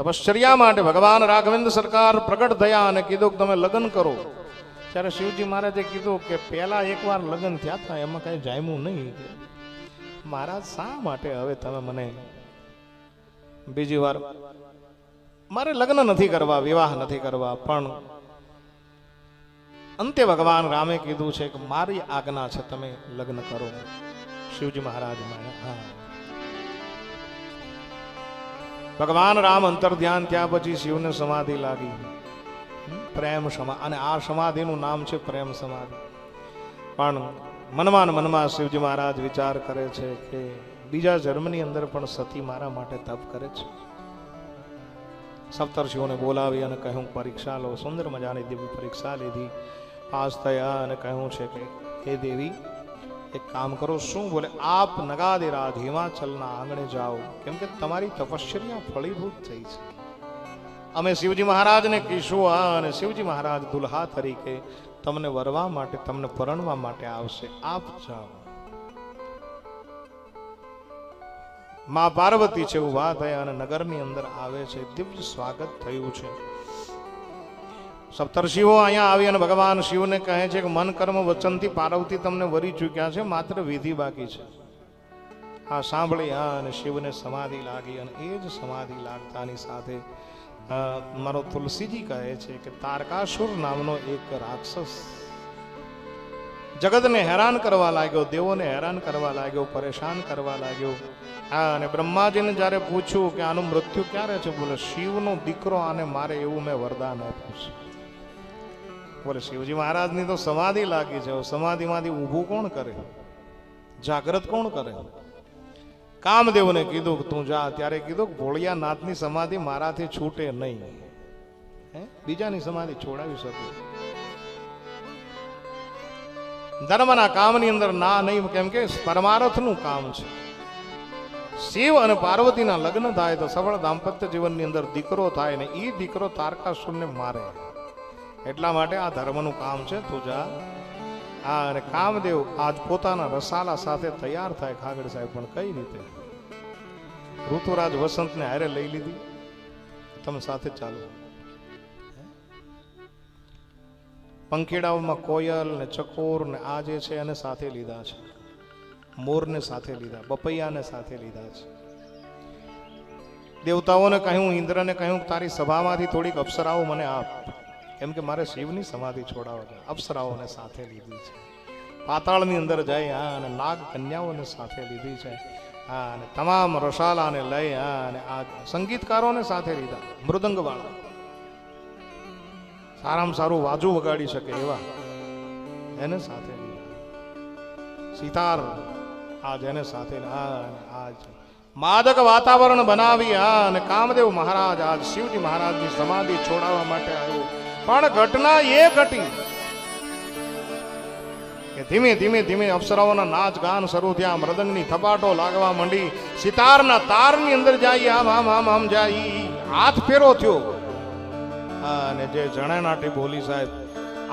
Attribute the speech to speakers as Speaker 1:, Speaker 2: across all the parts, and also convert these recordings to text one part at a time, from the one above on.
Speaker 1: તપશ્ચર્યા માટે ભગવાન રાઘવેન્દ્ર સરકાર પ્રગટ થયા અને કીધું કે તમે લગ્ન કરો. ત્યારે શિવજી મહારાજે કીધું કે પહેલા એકવાર લગ્ન થયા હતા, એમાં કઈ જામ્યું નહીં. મહારાજ, શા માટે હવે તમે મને બીજી વાર મારે લગ્ન નથી કરવા, વિવાહ નથી કરવા, પણ અંતે ભગવાન રામે કીધું છે કે મારી આજ્ઞા છે તમે લગ્ન કરો. શિવજી મહારાજ માને, હા. ભગવાન રામ અંતર ધ્યાન ત્યાં પછી શિવને સમાધિ લાગી. પ્રેમ સમા, અને આ સમાધિનું નામ છે પ્રેમ સમાધિ. પણ મનમાં મનમાં શિવજી મહારાજ વિચાર કરે છે કે બીજા જન્મની અંદર પણ સતી મારા માટે તપ કરે છે. સપ્તર્ષિઓને બોલાવી અને કહ્યું, પરીક્ષા લો. સુંદર મજાની દેવી પરીક્ષા લીધી. પાસ થયા અને કહ્યું છે કે, હે દેવી એક કામ કરો, શું બોલે? આપ નગાદેરાજ હિમાચલના આંગણે જાઓ. કેમ કે તમારી તપશ્ચર્યા ફળીભૂત થઈ છે. અમે શિવજી મહારાજને કહીશું આ અને શિવજી મહારાજ દુલ્હા તરીકે તમને વરવા માટે, તમને પરણવા માટે આવશે. આપ જાઓ. મા પાર્વતી છે ઊભા થયા અને નગરની અંદર આવે છે. દિવ્ય સ્વાગત થયું છે. સપ્તર્ષિઓ અહીંયા આવી અને ભગવાન શિવને કહે છે કે મન કર્મ વચનથી પાર્વતી તમને વરી ચૂક્યા છે, માત્ર વિધિ બાકી છે. આ સાંભળી, હા, અને શિવને સમાધિ લાગી અને એ જ સમાધિ લાગતાની સાથે મારો તુલસીજી કહે છે કે તારકાસુર નામનો એક રાક્ષસ જગતને હેરાન કરવા લાગ્યો, દેવોને હેરાન કરવા લાગ્યો, પરેશાન કરવા લાગ્યો. હા, અને બ્રહ્માજીને જ્યારે પૂછ્યું કે આનું મૃત્યુ ક્યારે છે, બોલે, શિવનો દીકરો આને મારે એવું મેં વરદાન આપ્યું છે. બોલે, શિવજી મહારાજની તો સમાધિ લાગી છે. સમાધિમાંથી ઊભું કોણ કરે? જાગ્રત કોણ કરે? કામદેવને કીધું કે, તું જા. ત્યારે કીધું કે, ભોળિયાનાથની સમાધિ મારાથી છૂટે નહીં. હે? બીજાની સમાધિ છોડાવી શકું. ધર્મના કામની અંદર ના નહીં, કેમ કે પરમાર્થનું કામ છે. શિવ અને પાર્વતીના લગ્ન થાય તો સફળ દાંપત્ય જીવનની અંદર દીકરો થાય ને એ દીકરો તારકાસુરને મારે. એટલા માટે આ ધર્મનું કામ છે તું જા આ અને કામદેવ આજ પોતાના રસાલા સાથે તૈયાર થાય, ખાગડ સાહેબ પણ કઈ રીતે? ઋતુરાજ વસંતને હારે લઈ લીધી. તમે સાથે ચાલો. પંખીડાઓમાં કોયલ ને ચકોર ને આ જે છે એને સાથે લીધા છે. મોરને સાથે લીધા, બપૈયાને સાથે લીધા છે. દેવતાઓને કહ્યું, ઇન્દ્રને કહ્યું, તારી સભામાંથી થોડીક અપ્સરાઓ મને આપ. કેમ કે મારે શિવની સમાધિ છોડાવવા છે અપ્સરાઓને સાથે લીધી છે. પાતાળની અંદર જઈ હા અને નાગ કન્યાઓને સાથે લીધી છે. હા અને તમામ રસાલાને લઈ હા અને આ સંગીતકારોને સાથે લીધા. મૃદંગવાળા. સારામાં સારું વાજુ વગાડી શકે એવા એને સાથે લીધા. સિતાર આજ એને સાથે આ અને આજ માદક વાતાવરણ બનાવી આ અને કામદેવ મહારાજ આજ શિવજી મહારાજની સમાધિ છોડાવવા માટે આવ્યો. પણ ઘટના એ ઘટી કે ધીમે ધીમે ધીમે અપ્સરાઓના નાચ ગાન શરૂ થયા, મૃદંગની થપાટો લાગવા માંડી, સિતારના તારની અંદર જાય, આમ આમ આમ આમ જાય. હાથ ફેરો થયો. અને જે જણાનાટી બોલી સાહેબ,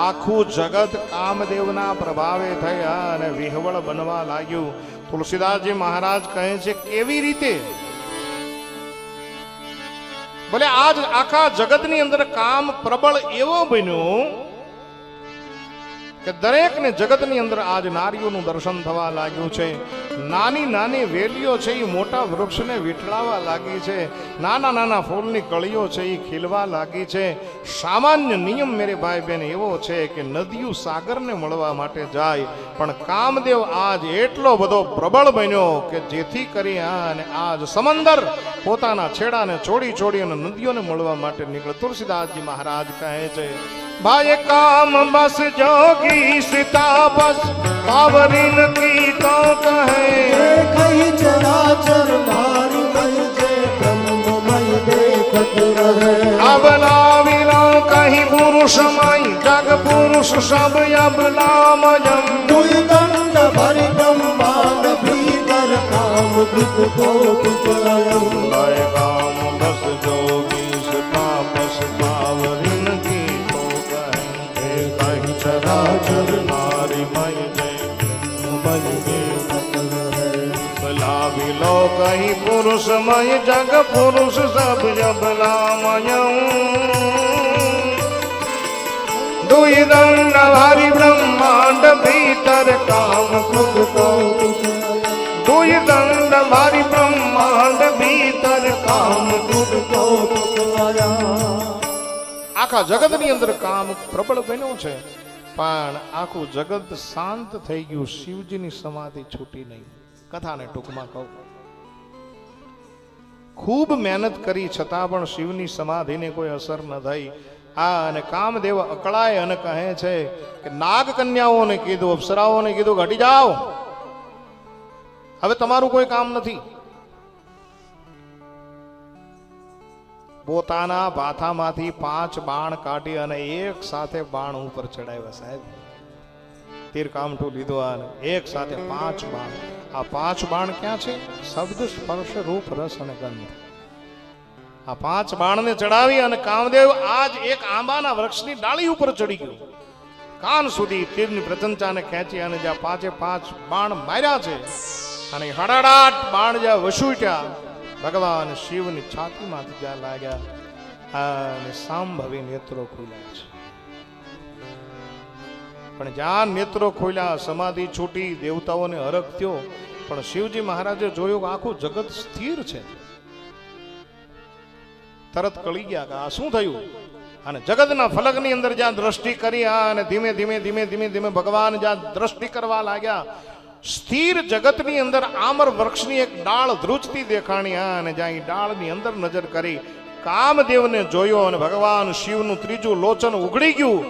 Speaker 1: આખું જગત કામદેવના પ્રભાવે થયા અને વિહવળ બનવા લાગ્યું. તુલસીદાસજી મહારાજ કહે છે, કેવી રીતે ભલે આજ આખા જગતની અંદર કામ પ્રબળ એવો બન્યો કે દરેકને જગતની અંદર આજ નારીઓનું દર્શન થવા લાગ્યું છે. નાની નાની વેલીઓ છે એ મોટા વૃક્ષને વીંટળાવા લાગી છે. નાના નાના ફૂલની કળીઓ છે એ ખીલવા લાગી છે. સામાન્ય નિયમ મેરે ભાઈ બહેન એવો છે કે નદીઓ સાગરને મળવા માટે જાય, પણ કામદેવ આજ એટલો બધો પ્રબળ બન્યો કે જેથી કરી અને આજ સમંદર પોતાના છેડાને છોડી છોડી અને નદીઓને મળવા માટે નીકળે. તુલસીદાસજી મહારાજ કહે છે ભાઈ કામ બસ જોગી સીતા બસ. પાવરીન કી તો કહે
Speaker 2: કઈ ચરાચર મારી મય જે બ્રહ્મમય દેખત રહે.
Speaker 1: અબલાવી લો કહી પુરુષમય જગ પુરુષ સબ અબલામયમ
Speaker 2: તુય દંડ ભરી બ્રહ્માંડ ભીતર કામ ભીત કો પુતલયમ
Speaker 1: ચરાચર નારી મય જય
Speaker 2: મય
Speaker 1: જગ પુરુષ સબ જબલામય દુઈ દંડ હરી બ્રહ્માંડ ભીતર કામ
Speaker 2: કૌતુકાય
Speaker 1: દુઈ દંડ ભારી બ્રહ્માંડ ભીતર કામ
Speaker 2: કૌતુકાય
Speaker 1: આખા જગતની અંદર કામ પ્રબળ બન્યું છે પણ આખું જગત શાંત થઈ ગયું, શિવજીની સમાધિ છૂટી નહીં. કથાને ટૂંકમાં કહું. ખૂબ મહેનત કરી, છતાં પણ શિવની સમાધિને કોઈ અસર ન થઈ. આ અને કામદેવ અકળાય અને કહે છે કે નાગ કન્યાઓને કીધું, અપ્સરાઓને કીધું, ઘટી જાઓ. હવે તમારું કોઈ કામ નથી. પોતાના ભાથામાંથી પાંચ બાણ કાઢી અને એક સાથે બાણ ઉપર ચડાવ્યા સાહેબ. તીરકામઠું લીધો અને એક સાથે પાંચ બાણ. આ પાંચ બાણ ક્યાં છે? શબ્દ સ્પર્શ રૂપ રસ અને ગંધ. આ પાંચ બાણને ચડાવી અને કામદેવ આજ એક આંબાના વૃક્ષની ડાળી ઉપર ચડી ગયો. કાન સુધી તીરની પ્રચંચાને ખેંચી અને જ્યાં પાંચે પાંચ બાણ માર્યા છે, અને હડાડાટ બાણ જ્યાં વસૂટ્યા ભગવાન શિવની છાતીમાંથી જ્યાં લાગ્યા અને સાંભવી નેત્રો ખુલ્યા છે. પણ જ્યાં નેત્રો ખોલ્યા, સમાધિ છૂટી, દેવતાઓને હરખ થયો, પણ શિવજી મહારાજે જોયું કે આખું જગત સ્થિર છે. તરત કળી ગયા કે આ શું થયું? અને જગતના ફલકની અંદર જ્યાં દ્રષ્ટિ કરી આ અને ધીમે ધીમે ધીમે ધીમે ધીમે ભગવાન જ્યાં દ્રષ્ટિ કરવા લાગ્યા સ્થિર જગતની અંદર આમર વૃક્ષની એક ડાળ ધ્રુજતી દેખાણી આ અને જ્યાં એ ડાળની અંદર નજર કરી કામદેવને જોયો અને ભગવાન શિવનું ત્રીજું લોચન ઉઘડી ગયું.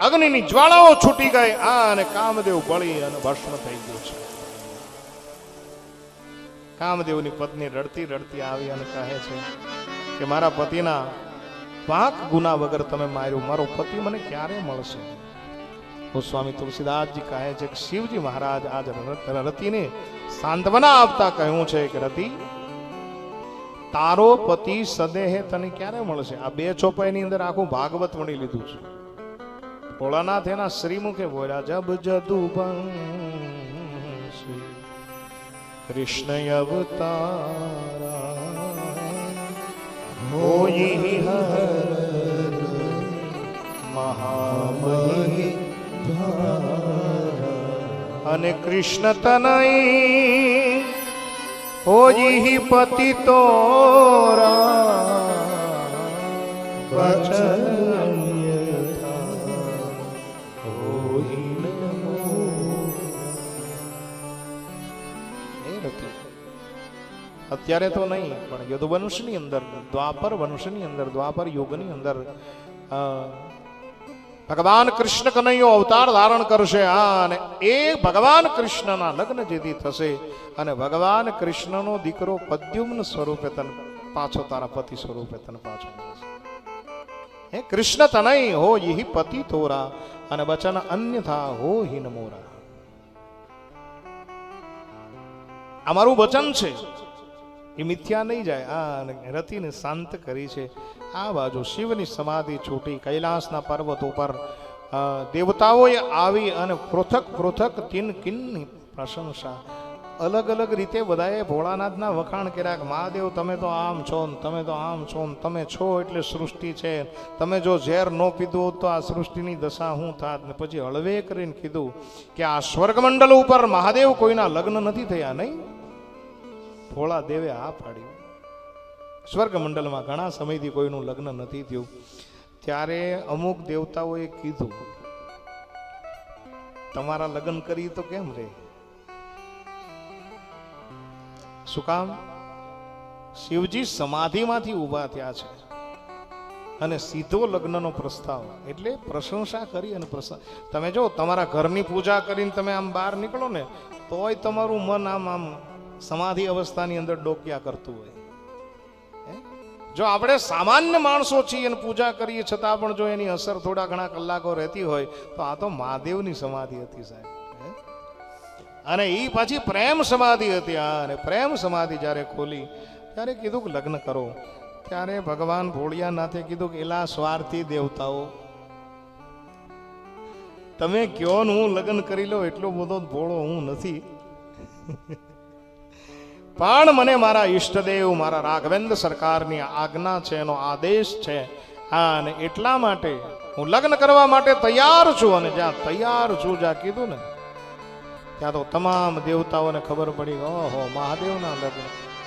Speaker 1: અગ્નિની જ્વાળાઓ છૂટી ગઈ. આ અને કામદેવ બળી અને ભસ્મ થઈ ગયું છે. કામદેવની પત્ની રડતી રડતી આવી અને કહે છે કે મારા પતિના પાક ગુના વગર તમે માર્યું. મારો પતિ મને ક્યારે મળશે? સ્વામી તુલસીદાસજી કહે છે કે શિવજી મહારાજ આજ રતિને સાંત્વના આપતા કહ્યું છે કે રતિ, તારો પતિ સદેહે તને ક્યારે મળશે? આ બે ચોપાઈની અંદર આખું ભાગવત વણી લીધું છે. ભોળાનાથ એના શ્રીમુખે બોલ્યા, જબ જદુબં કૃષ્ણ અવતારા, હોઈ હર મહામહી અને કૃષ્ણ તનય હોજી પતિ તો અત્યારે તો નહીં, પણ યદુવંશની અંદર, દ્વાપર વંશની અંદર, દ્વાપર યુગની અંદર ભગવાન કૃષ્ણ કનૈયો અવતાર ધારણ કરશે, આ અને એ ભગવાન કૃષ્ણના લગ્ન જેથી થશે. અને ભગવાન કૃષ્ણનો દીકરો પદ્યુમ્ન સ્વરૂપે તન પાછો તારા પતિ સ્વરૂપે તન પાછો હે કૃષ્ણ તનય હો યહી પતિ તોરા અને વચન અન્યથા હો હિન મોરા. આ મારું વચન છે. એ મિથ્યા નહીં જાય. આ રતિને શાંત કરી છે. આ બાજુ શિવની સમાધિ છૂટી કૈલાસના પર્વત ઉપર દેવતાઓએ આવી અને પૃથક પૃથક તિન કિનની પ્રશંસા. અલગ અલગ રીતે બધાએ ભોળાનાથના વખાણ કર્યા કે, મહાદેવ, તમે તો આમ છો ને તમે તો આમ છો ને તમે છો એટલે સૃષ્ટિ છે. તમે જો ઝેર ન પીધું તો આ સૃષ્ટિની દશા હું થાત. ને પછી હળવે કરીને કીધું કે, આ સ્વર્ગમંડળ ઉપર મહાદેવ કોઈના લગ્ન નથી થયા નહીં. ભોળા દેવે આ પાડ્યું. સ્વર્ગ મંડળમાં ઘણા સમયથી કોઈનું લગ્ન નથી થયું. ત્યારે અમુક દેવતાઓએ કીધું, તમારા લગ્ન કરી તો કેમ રે? શું કામ? શિવજી સમાધિમાંથી ઊભા થયા છે અને સીધો લગ્નનો પ્રસ્તાવ, એટલે પ્રશંસા કરી અને તમે જો તમારા ઘરની પૂજા કરીને તમે આમ બહાર નીકળો ને, તોય તમારું મન આમ આમ સમાધિ અવસ્થાની અંદર ડોક્યા કરતું હોય. જો આપણે સામાન્ય માણસો છીએ અને પૂજા કરીએ છતાં પણ જો એની અસર થોડા ઘણા કલાકો રહેતી હોય, તો આ તો મહાદેવની સમાધિ હતી સાહેબ. અને એ પાછી પ્રેમ સમાધિ હતી આ, અને પ્રેમ સમાધિ જ્યારે ખોલી, ત્યારે કીધું કે લગ્ન કરો. ત્યારે ભગવાન ભોળિયાનાથે કીધું કે એલા સ્વાર્થી દેવતાઓ, તમે કયો હું લગ્ન કરી લો, એટલો બધો ભોળો હું નથી. પણ મને મારા ઈષ્ટદેવ, મારા રાઘવેન્દ્ર સરકારની આજ્ઞા છે, એનો આદેશ છે. હા, અને એટલા માટે હું લગ્ન કરવા માટે તૈયાર છું અને જ્યાં તૈયાર છું, જ્યાં કીધું ને, ત્યાં તો તમામ દેવતાઓને ખબર પડી. ઓહો, મહાદેવના લગ્ન.